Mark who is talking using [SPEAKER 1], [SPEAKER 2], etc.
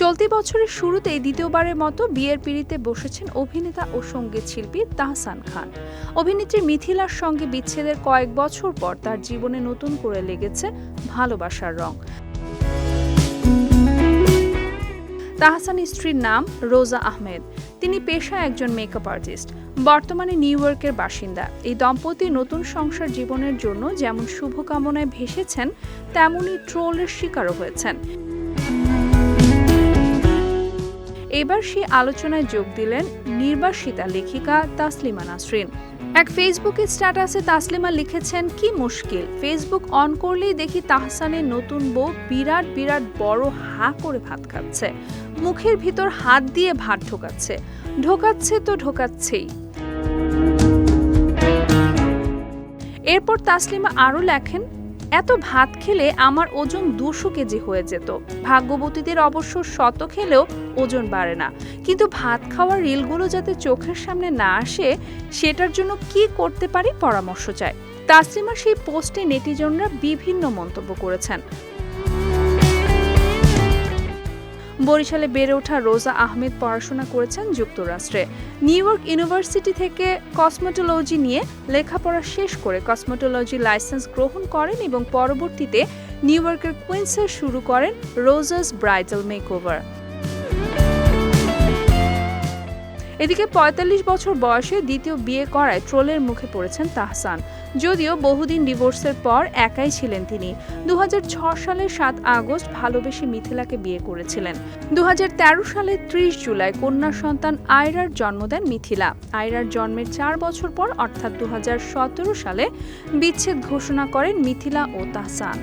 [SPEAKER 1] চলতি বছরের শুরুতেই দ্বিতীয়বারের মতো বিয়ের পিড়িতে বসেছেন অভিনেতা ও সংগীত শিল্পী তাহসান খান। অভিনেত্রী মিথিলার সঙ্গে বিচ্ছেদের কয়েক বছর পর তার জীবনে নতুন করে লেগেছে ভালোবাসার রং। তাহসান স্ত্রীর নাম রোজা আহমেদ। তিনি পেশায় একজন মেকআপ আর্টিস্ট বর্তমানে নিউ ইয়র্কের বাসিন্দা। এই দম্পতি নতুন সংসার জীবনের জন্য যেমন শুভকামনায় ভেসেছেন, তেমনই ট্রোলের শিকারও হয়েছেন। এবার সেই আলোচনায় যোগ দিলেন নির্বাসিতা লেখিকা তাসলিমা নাসরিন। এক ফেসবুকে স্ট্যাটাসে তাসলিমা লিখেছেন, কি মুশকিল, ফেসবুক অন করলেই দেখি তাহসানের নতুন বউ বিরাট বিরাট বড় হা করে ভাত খাচ্ছে। মুখের ভিতর হাত দিয়ে ভাত ঢোকাচ্ছে। ঢোকাচ্ছে তো ঢোকাচ্ছেই। এরপর তাসলিমা আরও লেখেন এত ভাত খেলে আমার ওজন দুশো কেজি হয়ে যেত। ভাগ্যবতীদের অবশ্য শত খেলেও ওজন বাড়ে না। কিন্তু ভাত খাওয়ার রিলগুলো যাতে চোখের সামনে না আসে, সেটার জন্য কি করতে পারি পরামর্শ চাই। তাসলিমার সেই পোস্টে নেটিজনরা বিভিন্ন মন্তব্য করেছেন। বরিশালে বেড়ে ওঠা রোজা আহমেদ পড়াশোনা করেছেন যুক্তরাষ্ট্রে। নিউ ইয়র্ক ইউনিভার্সিটি থেকে কসমেটোলজি নিয়ে লেখাপড়া শেষ করে কসমেটোলজি লাইসেন্স গ্রহণ করেন এবং পরবর্তীতে নিউ ইয়র্কের কুইন্সে শুরু করেন রোজাস ব্রাইডাল মেকওভার। এদিকে ৪৫ বছর বয়সে দ্বিতীয় বিয়ে করায় ট্রোলের মুখে পড়েছেন তাহসান। যদিও বহুদিন ডিভোর্সের পর একাই ছিলেন তিনি। দু সালের সাত আগস্ট ভালোবেসে মিথিলাকে বিয়ে করেছিলেন। দু সালের ত্রিশ জুলাই কন্যা সন্তান আয়রার জন্ম দেন মিথিলা। আয়রার জন্মের চার বছর পর, অর্থাৎ দু হাজার সতেরো সালে, বিচ্ছেদ ঘোষণা করেন মিথিলা ও তাহসান।